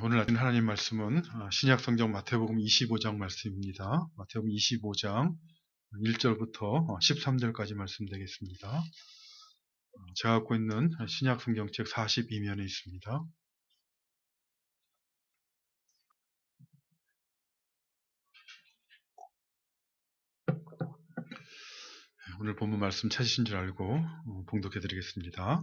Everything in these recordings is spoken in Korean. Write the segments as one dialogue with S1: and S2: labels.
S1: 오늘 아침 하나님 말씀은 어, 신약 성경 마태복음 25장 말씀입니다. 마태복음 25장 1절부터 13절까지 말씀 되겠습니다. 어, 제가 갖고 있는 신약 성경책 42면에 있습니다. 오늘 본문 말씀 찾으신 줄 알고 어, 봉독해 드리겠습니다.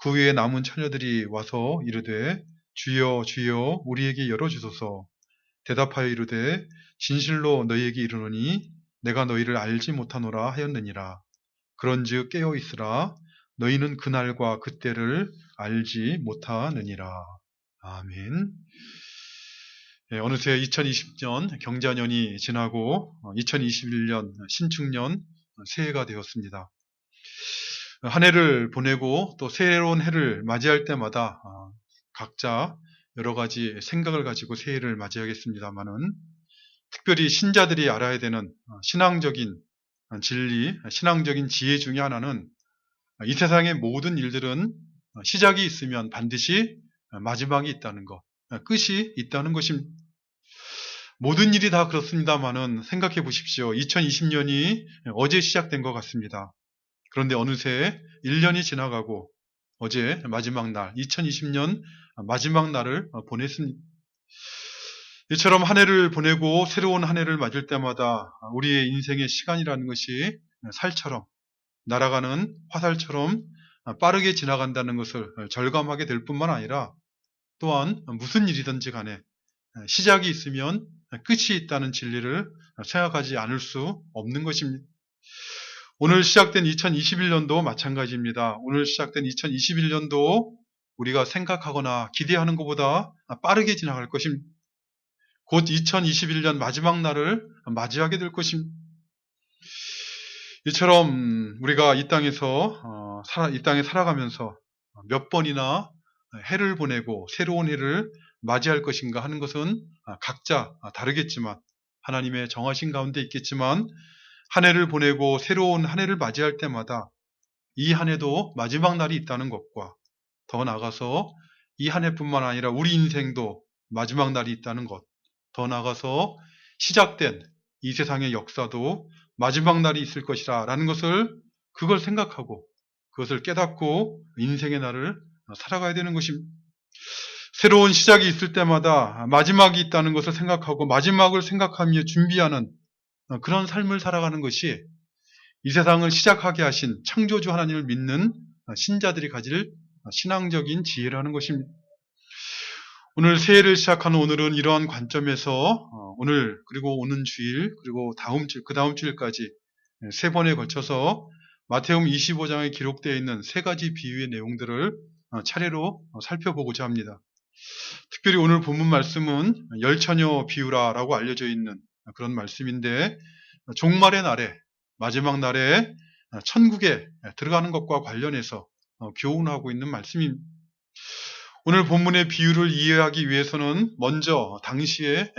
S1: 그 위에 남은 처녀들이 와서 이르되 주여 주여 우리에게 열어주소서. 대답하여 이르되 진실로 너희에게 이르노니 내가 너희를 알지 못하노라 하였느니라. 그런즉 깨어 있으라. 너희는 그날과 그때를 알지 못하느니라. 아멘. 예, 어느새 2020년 경자년이 지나고 2021년 신축년 새해가 되었습니다. 한 해를 보내고 또 새로운 해를 맞이할 때마다 어, 각자 여러 가지 생각을 가지고 새해를 맞이하겠습니다만은 특별히 신자들이 알아야 되는 어, 신앙적인 진리, 신앙적인 지혜 중의 하나는 이 세상의 모든 일들은 시작이 있으면 반드시 마지막이 있다는 것, 끝이 있다는 것입니다. 모든 일이 다 그렇습니다만은 생각해 보십시오. 2020년이 어제 시작된 것 같습니다. 그런데 어느새 1년이 지나가고 어제 마지막 날, 2020년 마지막 날을 보냈습니다. 이처럼 한 해를 보내고 새로운 한 해를 맞을 때마다 우리의 인생의 시간이라는 것이 살처럼 날아가는 화살처럼 빠르게 지나간다는 것을 절감하게 될 뿐만 아니라 또한 무슨 일이든지 간에 시작이 있으면 끝이 있다는 진리를 생각하지 않을 수 없는 것입니다. 오늘 시작된 2021년도 마찬가지입니다. 오늘 시작된 2021년도 우리가 생각하거나 기대하는 것보다 빠르게 지나갈 것입니다. 곧 2021년 마지막 날을 맞이하게 될 것입니다. 이처럼 우리가 이 땅에서 어, 이 땅에 살아가면서 몇 번이나 해를 보내고 새로운 해를 맞이할 것인가 하는 것은 각자 다르겠지만 하나님의 정하신 가운데 있겠지만 한 해를 보내고 새로운 한 해를 맞이할 때마다 이 한 해도 마지막 날이 있다는 것과 더 나아가서 이 한 해뿐만 아니라 우리 인생도 마지막 날이 있다는 것, 더 나아가서 시작된 이 세상의 역사도 마지막 날이 있을 것이라 라는 것을 그걸 생각하고 그것을 깨닫고 인생의 날을 살아가야 되는 것입니다. 새로운 시작이 있을 때마다 마지막이 있다는 것을 생각하고 마지막을 생각하며 준비하는 그런 삶을 살아가는 것이 이 세상을 시작하게 하신 창조주 하나님을 믿는 신자들이 가질 신앙적인 지혜라는 것입니다. 오늘 새해를 시작하는 오늘은 이러한 관점에서 오늘 그리고 오는 주일 그리고 다음 주, 그 다음 주일까지 세 번에 걸쳐서 마태음 25장에 기록되어 있는 세 가지 비유의 내용들을 차례로 살펴보고자 합니다. 특별히 오늘 본문 말씀은 열처녀 비유라라고 알려져 있는 그런 말씀인데 종말의 날에 마지막 날에 천국에 들어가는 것과 관련해서 교훈하고 있는 말씀입니다. 오늘 본문의 비유를 이해하기 위해서는 먼저 당시의